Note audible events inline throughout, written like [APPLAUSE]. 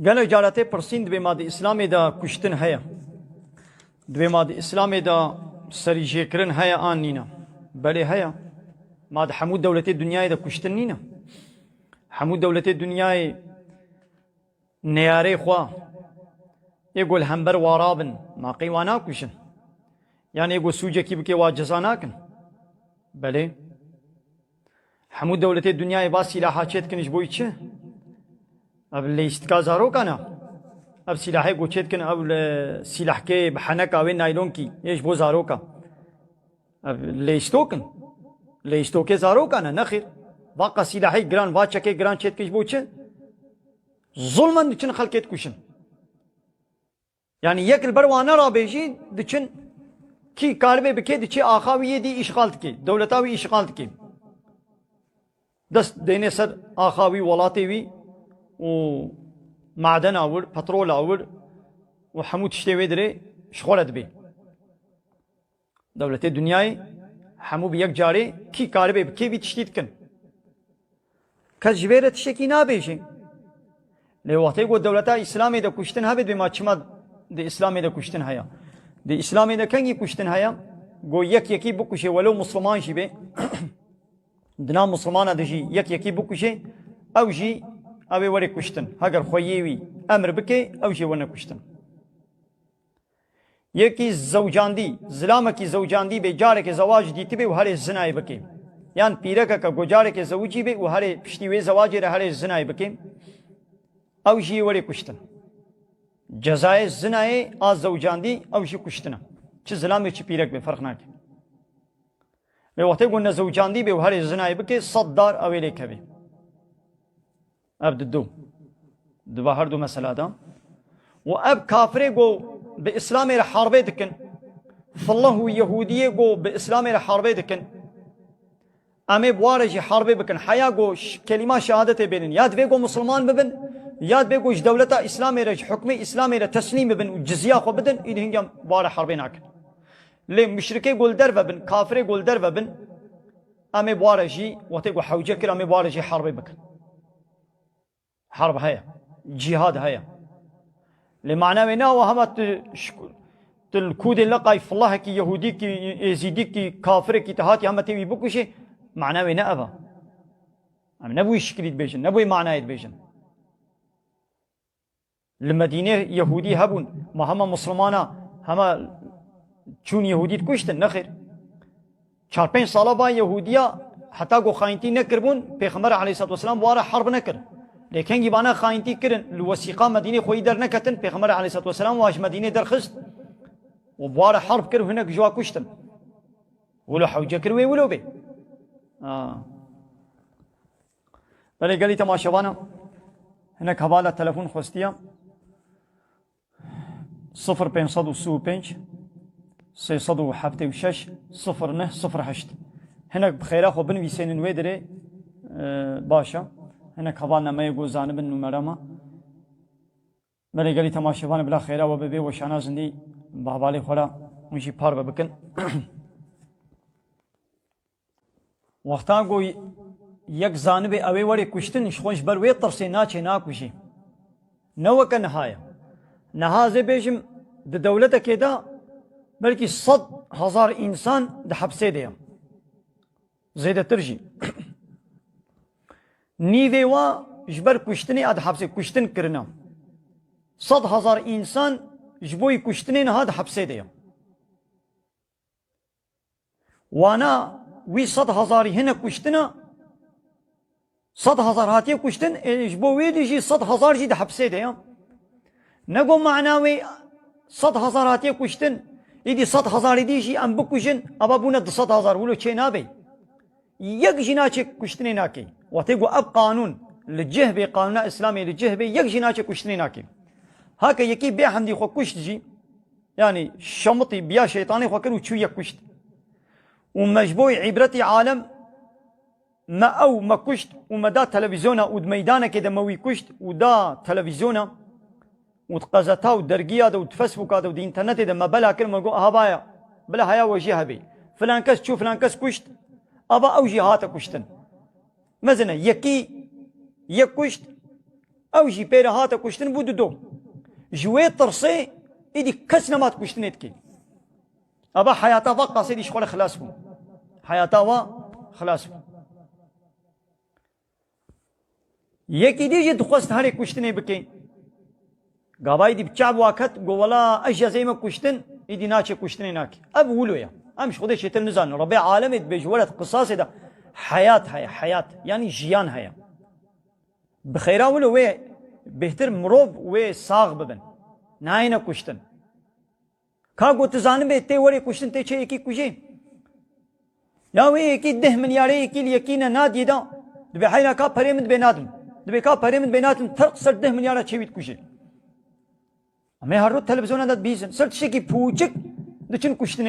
Gene carate persin dibê madê İslamê da kuştin heye. Dibê madê İslamê da serî jêkirin heye an nîne. Belê heye. Madê hemû dewletê dunyayê de kuştin nîne. Hemû dewletê dunyayê neyarê xwe êgo li hember wa rabin maqî wa nakuşin. Yani êgo sûcekî bike wa ceza nakin. Belê. Hemû dewletê dunyayê ba sîlaha çêtkin ji bo çi? Ev li istika zarokana. Ev silahê ku çêtkin ev li silahkê bi heneka wê naylonkî yê ji bo zaroka. Ev lê îstokin. Lê îstokê zarokan e nexêr. Vaqa silahê giran va çekê giran çêtkin ji bo çi? Zulmen diçin xelkê dikuşin. Yani yek li ber wan nerabêjî diçin ki kalbê bike diçê axa wî yê dî îşgal dike. Dewleta wî îşgal dike. Dest dêne ser و معدن آور پترول آور و همو تشتی ویدره شخورت بی دولت دنیای همو به یک جاره کی کار بی کی بی تشتید کن کس جویره تشکی نابیشه لی وقتی گو دولتا اسلامی دا کشتن ها بید بی ما چما دا اسلامی دا کشتن هیا دا اسلامی دا کنگی کشتن هیا گو یک یکی بکشه ولو مسلمان شی بی دنا مسلمان دجی یک یکی بکشه او جی ew ê were kuştin. Heger xweyê wî emr bike ew jî wene kuştin. Yekî zewcandî, zilamekî zewcandî bê carekê zewaj dîtî bê û herê zinayê bike. Yan pîrekeke ku carekê zewicî bê û herê piştî wê zewacê re herê zinayê bike. Ew jî were kuştin. Cezayê zinayê a zewcandî ew jî kuştin e. Çi zilamê çi pîrek bê ferq nake. Lê wextê ku ne zewcandî bê û herê zinayê bike sed dar ew ê lê keve. Ev di du. Diba her du mesela da. û ev kafirê got bi İslamê re harbê dikin. Fillah û Yehudiyê got bi İslamê re harbê dikin. Em ê ware jî harbê bikin. Heya got kelîma şehadetê bênin. Ya divê got Müslüman bibin ya divê got ji dewleta İslamê re ji hukmê İslamê re teslîm bibin û cizya xwe bidin îdî hingam ware harbê nakin. Lê müşrikê gol dervebin, kafirê gol dervebin em ê ware jî wetê got hewce kir em ê ware jî harbê bikin. حرب هەیە جیهاد هەیە لمعناوی ناوە هەمە كي يهودي كي يزيدي كي كافر كي تهاتي هەمە تێوی بکوشی معنى نەبە ئەم نەبووی شکریت بێژن نەبووی معنایت بێژن لە مدینێ یهودی هەبوون مە هەمە مسلمانە هەمە چون یهودیت کوشتن نەخیر چار پێنج ساڵە با حتى قو خاينتي نكربون پێخمەر عليه الصلاة والسلام وارا حرب نەکرد لكن جبانا خاينتي كرن الوثيقة مدينة خوي در نكتن پیغمبر عليه الصلاة والسلام واش مدينة در خست. وبوار حرب كرو هناك جوا كشتن. ولو حوجة كروي ولو بي. آه. بلي قالي تماشوانا هناك حوالة تلفون خوستيا صفر بين صدو سو بينج سي صدو حبتي وشش صفر نه صفر حشت هناك بخيرا خو بنوي سينن ويدري آه باشا. هناك هوانا ما يقول زانب النمرة ما بلي قالي تماشفان بلا خيرا وببي وشانا زندي بابالي خورا مشي بار ببكن [COUGHS] وقتا گو یک زانب اوی وری کشتن شخونش بر وی ترسی ناچه ناکشی نو که نهايه نهازه بیشم د دولت که دا بلکه صد هزار انسان د حبسه دیم زیده ترجی [COUGHS] Nîvê wa ji ber kuştinê ad hepsê kuştin kirina. Sad hezar însan ji bo kuştinên hat hepsê de ye. Wana wî sad hezarî hene kuştina sad hezar hatiye kuştin e, ji bo wê de jî sad hezar jî de hepsê. Ne go mana wê sad hezar hatiye kuştin İdi sad hazarı diye şey em bu kuşun ama buna da sad hazar ulu çeynabey. Yek jinaçı kuştine nakey. وتيقو أب قانون لجه بي قانون إسلامي لجه بي يك جنا كشتني ناكي. هكا يكي بي حمدي خو كشت جي يعني شمطي بيا شيطاني خو كانوا شو يكشت ومجبوي عبرتي عالم ما أو ما كشت وما دا تلفزيونا ود ميدانا كده موي كشت ودا تلفزيونا وتقزتا ودرقيا دا وتفسبوكا دا ودي إنترنت دا ما بلا كلمة جو هبايا بلا هيا وجهها بي. فلان كس تشوف فلان كس كشت أبا أو جهات كشتن. مثلا یکی یک کشت او جی پیره هاته کشتن بود دو جوی ترسه ایدی کس نمات کشتن اتکی ابا حیاتا و قاصدی شخول خلاص بو حیاتا و خلاص بو یکی دیجی دخواست هر کشتنه بکن گاوای دی بچاب وقت گولا اجازه ما کشتن ایدی ناچه کشتنه ناکی. اب ولو یا امش خودش شیطان نزان ربی عالمت بجولت قصاص ده حیات هيا حیات یعنی جیان هيا بخیره ولو وی بهتر مروب وی ساغ ببن ناینه کشتن کا گوت زانم به ته وری کشتن ته چه یکی کجی یا وی یکی ده من یاری یکی یقینا نادیدا دبی حینا کا پرمد بینادم دبی کا پرمد بینادم ترق سر ده من یارا چویت کجی اما هر رو تلویزیون داد بیزن سر تشکی پوچک دچن کشتن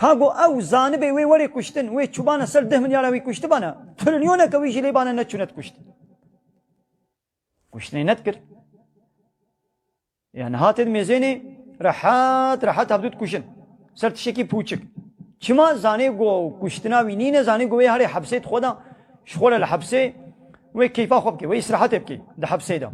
کاغو او زانبه وی وری کشتن وی چوبانه سر ده من یارا وی کشت بانه. تریلیونه کوي جلی بانه نچونت کشت کشتنی نت کرد. yani hat mezeni rahat rahat abdut kuşun. Sert şeki puçuk. Çima zane go kuştina vinine zane go ve hare hapset khoda şkhol el hapse ve keyfa khob ki ve istirahat epki de hapse da.